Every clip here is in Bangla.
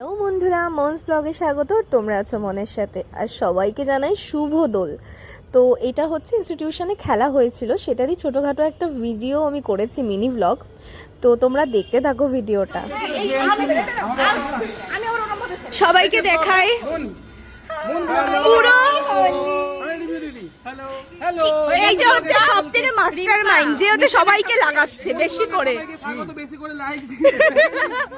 হ্যালো বন্ধুরা মনস ব্লগে স্বাগত। তোমরা আছো মনের সাথে। আর সবাইকে জানাই শুভ দোল। তো এটা হচ্ছে ইনস্টিটিউশনে খেলা হয়েছিল। সেটারই ছোটোখাটো একটা ভিডিও আমি করেছি মিনি ব্লগ তো তোমরা দেখতে থাকো ভিডিওটা সবাইকে দেখাই। পুরো হচ্ছে মাস্টার মাইন্ড যে হচ্ছে সবাইকে লাগাচ্ছে বেশি করে। স্বাগত বেশি করে লাইক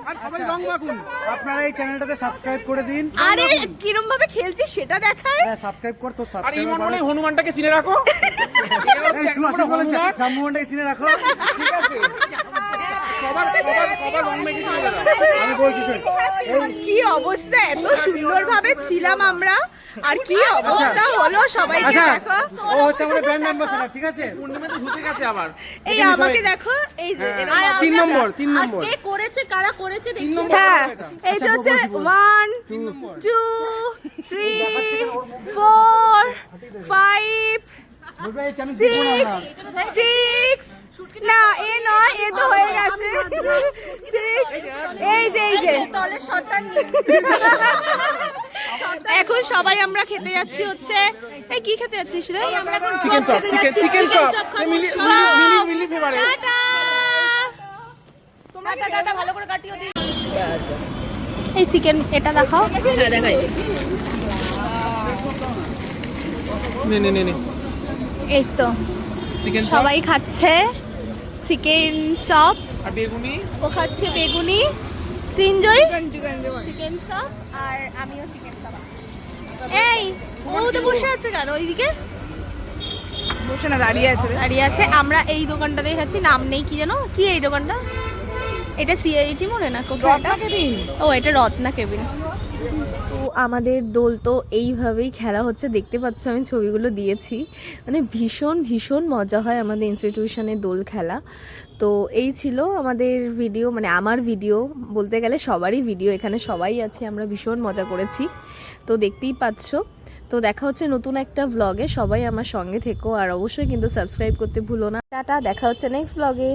আর সবাই রং মাখুন। আপনারা এই চ্যানেলটাতে সাবস্ক্রাইব করে দিন। আরে কিরম ভাবে খেলছি সেটা দেখায়? হ্যাঁ সাবস্ক্রাইব কর তো আর ইমন বলে হনুমানটাকে চিনে রাখো। এই সুভাষ বলে জাম্বুমানটাকে চিনে রাখো। ঠিক আছে। সবার সবার সবার রং মেখে চলে যাও আমি বলছি কি অবস্থা? এত সুন্দর ভাবে ছিলাম আমরা। আর কি অবস্থা হলো সবাই দেখো। ও হচ্ছে আমাদের ব্র্যান্ড অ্যাম্বাসেডর ঠিক আছে? পূর্ণিমা তো ঢুকে গেছে আবার। এই আমাকে দেখো এই যে তিন নম্বর তিন নম্বর। কে করেছে কারা করেছে দেখি হ্যাঁ এই যে হচ্ছে 1 2 3 4 5 6 6 না এ নয় এ তো হয়ে গেছে। এই যে এই যে। তলে শটটা নিয়ে। এখন সবাই আমরা খেতে যাচ্ছি হচ্ছে এই কি খেতে যাচ্ছিস রে? আমরা এখন chicken chop chicken chicken chop Mili Mili Mili Mili tata. তোমরা টাটা ভালো করে কাটিও দিই এই চিকেন এটা দেখাও। হ্যাঁ দেখাই। নে নে নে নে। এই তো। চিকেন সবাই খাচ্ছে। চিকেন চপ আর বেগুনি? ও খাচ্ছে বেগুনি সৃঞ্জয় চিকেন চপ আর আমিও চিকেন চপ। এই ও তো বসে আছে কেন ওইদিকে? বসে না দাঁড়িয়ে আছে দাঁড়িয়ে আছে আমরা এই দোকানটাতেই খাচ্ছি নাম নেই কি জানো কি এই দোকানটা? এটা সিআইটি মনে না কোথায় ও এটা রত্না কেবিন তো আমাদের দোল তো এইভাবেই খেলা হচ্ছে। দেখতে পাচ্ছ আমি ছবিগুলো দিয়েছি। মানে ভীষণ ভীষণ মজা হয় আমাদের ইনস্টিটিউশনে দোল খেলা। তো এই ছিল আমাদের ভিডিও মানে আমার ভিডিও বলতে গেলে সবারই ভিডিও এখানে সবাই আছে, আমরা ভীষণ মজা করেছি। তো দেখতেই পাচ্ছ। তো দেখা হচ্ছে নতুন একটা ব্লগে সবাই আমার সঙ্গে থেকো, আর অবশ্যই কিন্তু সাবস্ক্রাইব করতে ভুলো না। টাটা, দেখা হচ্ছে নেক্সট ভ্লগে